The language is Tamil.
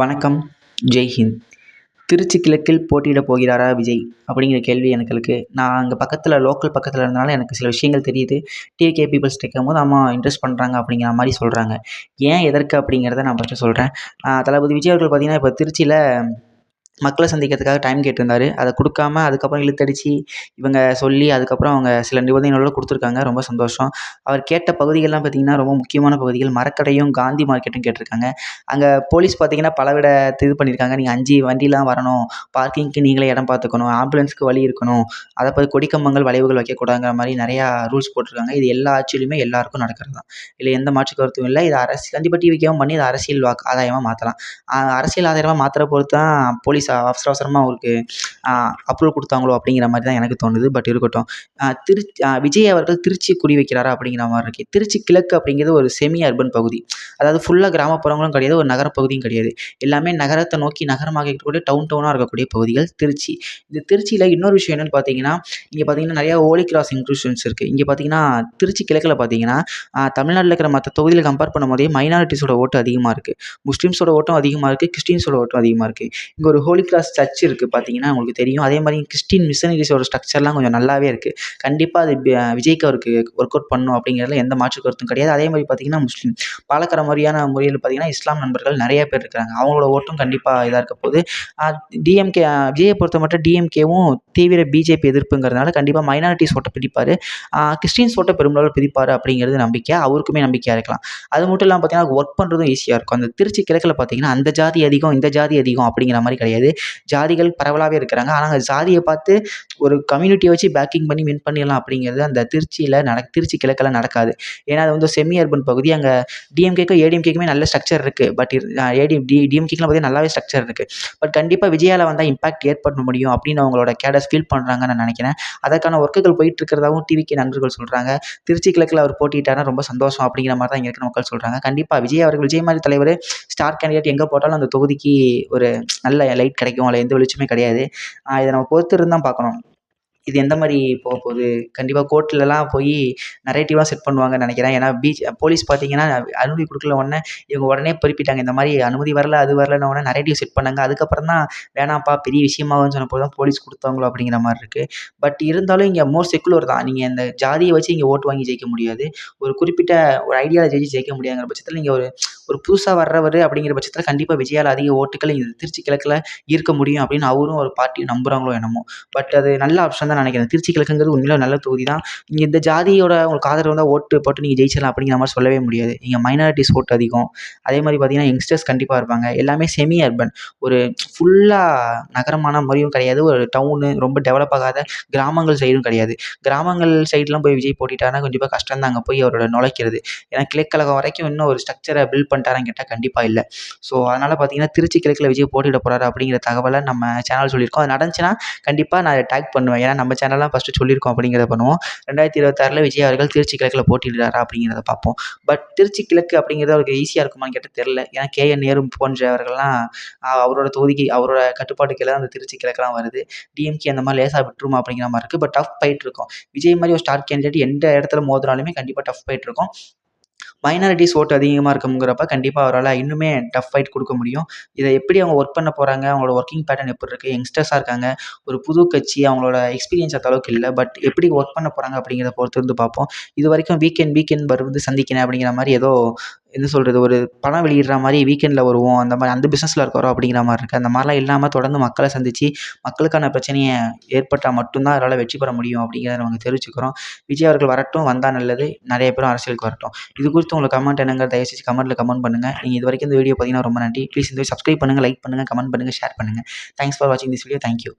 வணக்கம். ஜெய்ஹிந்த் திருச்சி கிழக்கில் போட்டியிட போகிறாரா விஜய்? அப்படிங்கிற கேள்வி எனக்கு இருக்குது நான் அங்கே பக்கத்தில் லோக்கல் பக்கத்தில் இருந்தனால எனக்கு சில விஷயங்கள் தெரியுது. டிஏகே பீப்புள்ஸ் கேட்கும்போது ஆமாம் இன்ட்ரெஸ்ட் பண்ணுறாங்க அப்படிங்கிற மாதிரி சொல்கிறாங்க ஏன் எதற்கு அப்படிங்கிறத நான் ஃபஸ்ட்டு சொல்கிறேன் தளபதி விஜய் அவர்கள் பார்த்திங்கன்னா இப்போ திருச்சியில் மக்களை சந்திக்கிறதுக்காக டைம் கேட்டிருந்தாரு. அதை கொடுக்காம அதுக்கப்புறம் இழுத்தடிச்சு இவங்க சொல்லி அதுக்கப்புறம் அவங்க சில நிபந்தனைகளோடு கொடுத்துருக்காங்க. ரொம்ப சந்தோஷம். அவர் கேட்ட பகுதிகள்லாம் பார்த்திங்கன்னா ரொம்ப முக்கியமான பகுதிகள். மரக்கடையும் காந்தி மார்க்கெட்டும் கேட்டிருக்காங்க. அங்கே போலீஸ் பார்த்திங்கன்னா பலவிட இது பண்ணியிருக்காங்க. நீங்கள் அஞ்சு வண்டிலாம் வரணும். பார்க்கிங்க்கு நீங்களே இடம் பார்த்துக்கணும். ஆம்புலன்ஸுக்கு வழி இருக்கணும். அதை பார்த்து கொடிக்கம்பங்கள் வளைவுகள் வைக்கக்கூடாதுங்கிற மாதிரி நிறையா ரூல்ஸ் போட்டிருக்காங்க. இது எல்லா ஆட்சியிலுமே எல்லாருக்கும் நடக்கிறது தான். இல்லை எந்த மாற்று கருத்தும் இல்லை. இது அரசு கண்டிப்பாக டிவிக்கேவும் பண்ணி இது அரசியல் வாக்கு ஆதாயமாக மாற்றலாம் அரசியல் ஆதாயமாக மாற்றுற பொறுத்து தான் போலீஸ் அவசர அவசரமாக அவருக்கு அப்ரூவல் கொடுத்தாங்களோ அப்படிங்கிற மாதிரி தான் எனக்கு தோணுது. பட் இருக்கட்டும். திருச்சி விஜய் அவர்கள் திருச்சி குடி வைக்கிறாரா அப்படிங்கிற மாதிரி இருக்குது திருச்சி கிழக்கு அப்படிங்கிறது ஒரு செமி அர்பன் பகுதி. அதாவது ஃபுல்லாக கிராமப்புறங்களும் கிடையாது ஒரு நகரப்பகுதியும் கிடையாது. எல்லாமே நகரத்தை நோக்கி நகரமாக இருக்கக்கூடிய டவுன் டவுனாக இருக்கக்கூடிய பகுதிகள் திருச்சி. இந்த திருச்சியில் இன்னொரு விஷயம் என்னென்னு பார்த்தீங்கன்னா இங்கே பார்த்தீங்கன்னா நிறையா ஓலி கிராஸ் இன்க்ளூஷன்ஸ் இருக்குது இங்கே பார்த்தீங்கன்னா திருச்சி கிழக்கில் பார்த்தீங்கன்னா தமிழ்நாட்டில் இருக்கிற மற்ற தொகுதியில் கம்பேர் பண்ணும் போதே மைனாரிட்டிஸோட ஓட்டு அதிகமாக இருக்குது முஸ்லீம்ஸோட ஓட்டும் அதிகமாக இருக்குது கிறிஸ்டின்ஸோட ஓட்டும் அதிகமாக இருக்குது இங்கே ஒரு ஹோலி ஹோலி கிராஸ் சர்ச் இருக்குது பார்த்தீங்கன்னா உங்களுக்கு தெரியும். அதே மாதிரி கிறிஸ்டின் மிஷனரிஸோட ஸ்ட்ரக்சர்லாம் கொஞ்சம் நல்லாவே இருக்குது கண்டிப்பாக அது விஜய்க்கு அவருக்கு ஒர்க் அவுட் பண்ணும் அப்படிங்கிறதுல எந்த மாற்று கருத்தும் கிடையாது. அதே மாதிரி பார்த்தீங்கன்னா முஸ்லீம் பாலக்கர மாதிரியான முறையில் பார்த்தீங்கன்னா இஸ்லாம் நண்பர்கள் நிறைய பேர் இருக்கிறாங்க அவங்களோட ஓட்டும் கண்டிப்பாக இதாக இருக்க போது டிஎம்கே விஜயை பொறுத்த மட்டும் டிஎம்கேவும் தீவிர பிஜேபி எதிர்ப்புங்கிறதுனால கண்டிப்பாக மைனாரிட்டிஸ் ஓட்டை பிடிப்பார். கிறிஸ்டின்ஸ் ஓட்டை பெரும்பாலும் பிடிப்பார் அப்படிங்கிறது நம்பிக்கை. அவருக்குமே நம்பிக்கையாக இருக்கலாம். அது மட்டும் இல்லாமல் பார்த்தீங்கன்னா ஒர்க் பண்ணுறதும் ஈஸியாக இருக்கும். அந்த திருச்சி கிழக்கில் பார்த்தீங்கன்னா அந்த ஜாதி அதிகம் இந்த ஜாதி அதிகம் அப்படிங்கிற மாதிரி கிடையாது. ஜாதிகள் பரவலாகவே இருக்கிறாங்க. ஆனால் அந்த ஜாதியை பார்த்து ஒரு கம்யூனிட்டியை வச்சு பேக்கிங் பண்ணி வின் பண்ணிடலாம் அப்படிங்கிறது அந்த திருச்சியில் நட திருச்சி கிழக்கில் நடக்காது. ஏன்னா அது வந்து செமி அர்பன் பகுதி. அங்கே டிஎம்கேக்கும் ஏடிஎம்கேக்குமே நல்ல ஸ்ட்ரக்சர் இருக்குது பட் ஏடிஎம் டி டிஎம்கேக்கெலாம் பார்த்தீங்கன்னா நல்லாவே ஸ்ட்ரக்சர் இருக்குது பட் கண்டிப்பாக விஜயாவில் வந்தால் இம்பாக்ட் ஏற்பட முடியும் அப்படின்னு அவங்களோட கேடஸ் ஃபீல் பண்ணுறாங்கன்னு நான் நினைக்கிறேன். அதற்கான ஒர்க்குகள் போயிட்டு இருக்கிறதாவும் டிவிக்கு நண்பர்கள் சொல்கிறாங்க திருச்சி கிழக்கில் அவர் போட்டிட்டாருன்னா ரொம்ப சந்தோஷம் அப்படிங்கிற மாதிரி தான் இங்கே இருக்கிற மக்கள் சொல்கிறாங்க கண்டிப்பாக விஜய் அவர்கள் விஜய் மாதிரி தலைவர் ஸ்டார் கேண்டிடேட் எங்கே போட்டாலும் அந்த தொகுதிக்கு ஒரு நல்ல லைட் கிடைக்கும். அதில் எந்த வெளிச்சமே கிடையாது. இதை நம்ம பொறுத்திருந்து தான் பார்க்கணும். இது எந்த மாதிரி போக போகுது? கண்டிப்பாக கோர்ட்லலாம் போய் நரேட்டிவாக செட் பண்ணுவாங்கன்னு நினைக்கிறேன். ஏன்னா பீச் போலீஸ் பார்த்தீங்கன்னா அனுமதி கொடுக்கல உடனே இவங்க உடனே குறிப்பிட்டாங்க இந்த மாதிரி அனுமதி வரல அது வரலன்னு உடனே நரேட்டிவ் செட் பண்ணாங்க. அதுக்கப்புறம் தான் வேணாம்ப்பா பெரிய விஷயமாகும்னு சொன்னப்போ தான் போலீஸ் கொடுத்தாங்களோ அப்படிங்கிற மாதிரி இருக்குது பட் இருந்தாலும் இங்கே மோர் செக்குலர் தான். நீங்கள் இந்த ஜாதியை வச்சு இங்கே ஓட்டு வாங்கி ஜெயிக்க முடியாது. ஒரு குறிப்பிட்ட ஒரு ஐடியாவில் ஜெயிச்சு ஜெயிக்க முடியாங்கிற பட்சத்தில் நீங்கள் ஒரு ஒரு புதுசாக வர்றவர் அப்படிங்கிற பட்சத்தில் கண்டிப்பாக விஜயால் அதிக ஓட்டுகளை இந்த திருச்சி கிழக்கில் ஈர்க்க முடியும் அப்படின்னு அவரும் ஒரு பார்ட்டி நம்புகிறாங்களோ என்னமோ. பட் அது நல்ல ஆப்ஷன் தான் நினைக்கிறேன். திருச்சி கிழக்குங்கிறது உண்மையில நல்ல தொகுதி தான் நீங்கள் இந்த ஜாதியோட உங்களுக்கு ஆதரவு தான் ஓட்டு போட்டு நீங்கள் ஜெயிச்சிடலாம் அப்படிங்கிற மாதிரி சொல்லவே முடியாது. இங்கே மைனாரிட்டிஸ் ஓட்டு அதிகம். அதே மாதிரி பார்த்தீங்கன்னா யங்ஸ்டர்ஸ் கண்டிப்பாக இருப்பாங்க. எல்லாமே செமி அர்பன் ஒரு ஃபுல்லாக நகரமான முறையும் கிடையாது. ஒரு டவுனு ரொம்ப டெவலப் ஆகாத கிராமங்கள் சைடும் கிடையாது. கிராமங்கள் சைட்லாம் போய் விஜய் போட்டிட்டாருன்னா கண்டிப்பாக கஷ்டம் தான் அங்கே போய் அவரோட நுழைக்கிறது. ஏன்னா கிழக்கழகம் வரைக்கும் இன்னும் ஒரு ஸ்ட்ரக்சரை பில்ட் பண்ணிட்டாரான்னு கேட்டால் கண்டிப்பாக இல்லை. ஸோ அதனால் பார்த்தீங்கன்னா திருச்சி கிழக்கில் விஜய் போட்டியிட போகிறாரு அப்படிங்கிற தகவலை நம்ம சேனல் சொல்லியிருக்கோம். அது நடந்துச்சுன்னா கண்டிப்பாக நான் டேக் பண்ணுவேன். ஏன்னா நம்ம சேனல்லாம் ஃபஸ்ட்டு சொல்லியிருக்கோம் அப்படிங்கிறத பண்ணுவோம். ரெண்டாயிரத்தி இருபத்தாறில் விஜய் அவர்கள் திருச்சி கிழக்கில் போட்டியிடுறாரா அப்படிங்கிறத பார்ப்போம். பட் திருச்சி கிழக்கு அப்படிங்கிறது அவருக்கு ஈஸியாக இருக்குமான்னு கேட்டால் தெரில ஏன்னா கே என் நேரு போன்றவர்கள்லாம் அவரோட தொகுதிக்கு அவரோட கட்டுப்பாட்டு கீழே அந்த திருச்சி கிழக்குலாம் வருது. டிஎம்கே அந்த மாதிரி லேசாக விட்டுருமா அப்படிங்கிற மாதிரி இருக்குது பட் டஃப் ஃபைட் இருக்கும். விஜய் மாதிரி ஒரு ஸ்டார் கேண்டிடேட் எந்த இடத்துல மோதினாலுமே கண்டிப்பாக டஃப் ஃபைட் இருக்கும். மைனாரிட்டிஸ் ஓட்டு அதிகமாக இருக்குங்கிறப்ப கண்டிப்பாக அவரால் இன்னுமே டஃப் ஃபைட் கொடுக்க முடியும். இதை எப்படி அவங்க ஒர்க் பண்ண போகிறாங்க அவங்களோட ஒர்க்கிங் பேட்டர்ன் எப்படி இருக்குது யங்ஸ்டர்ஸாக இருக்காங்க. ஒரு புது கட்சி அவங்களோட எக்ஸ்பீரியன்ஸ் அந்த அளவுக்கு இல்லை. பட் எப்படி ஒர்க் பண்ண போகிறாங்க அப்படிங்கிறத பொறுத்து இருந்து பார்ப்போம். இது வரைக்கும் வீக்கெண்ட் வீக்கெண்ட் வருவது சந்திக்கிறேன் அப்படிங்கிற மாதிரி ஏதோ என்ன சொல்கிறது ஒரு படம் வெளியிடுற மாதிரி வீக்கெண்டில் வருவோம் அந்த மாதிரி அந்த பிஸ்னஸில் இருக்கிறோம் அப்படிங்கிற மாதிரி இருக்குது அந்த மாதிரிலாம் இல்லாமல் தொடர்ந்து மக்களை சந்தித்து மக்களுக்கான பிரச்சனையை ஏற்பட்டால் மட்டும்தான் அவரால் வெற்றி பெற முடியும் அப்படிங்கிறத நாங்கள் தெரிவிச்சுக்கிறோம். விஜய் அவர்கள் வரட்டும் வந்தால் நல்லது. நிறைய பேரும் அரசியலுக்கு வரட்டும். இது குறித்து உங்களுக்கு கமெண்ட் என்னங்கிற தயவு செஞ்சு கமெண்ட்டில் கமெண்ட் பண்ணுங்கள் நீங்கள் இது வரைக்கும் இந்த வீடியோ பார்த்தீங்கன்னா ரொம்ப நன்றி. ப்ளீஸ் இந்த சப்ஸ்கிரைப் பண்ணுங்கள் லைக் பண்ணுங்கள் கமெண்ட் பண்ணுங்கள் ஷேர் பண்ணுங்கள் தேங்க்ஸ் ஃபார் வாட்சிங் திஸ் வீடியோ தேங்க்யூ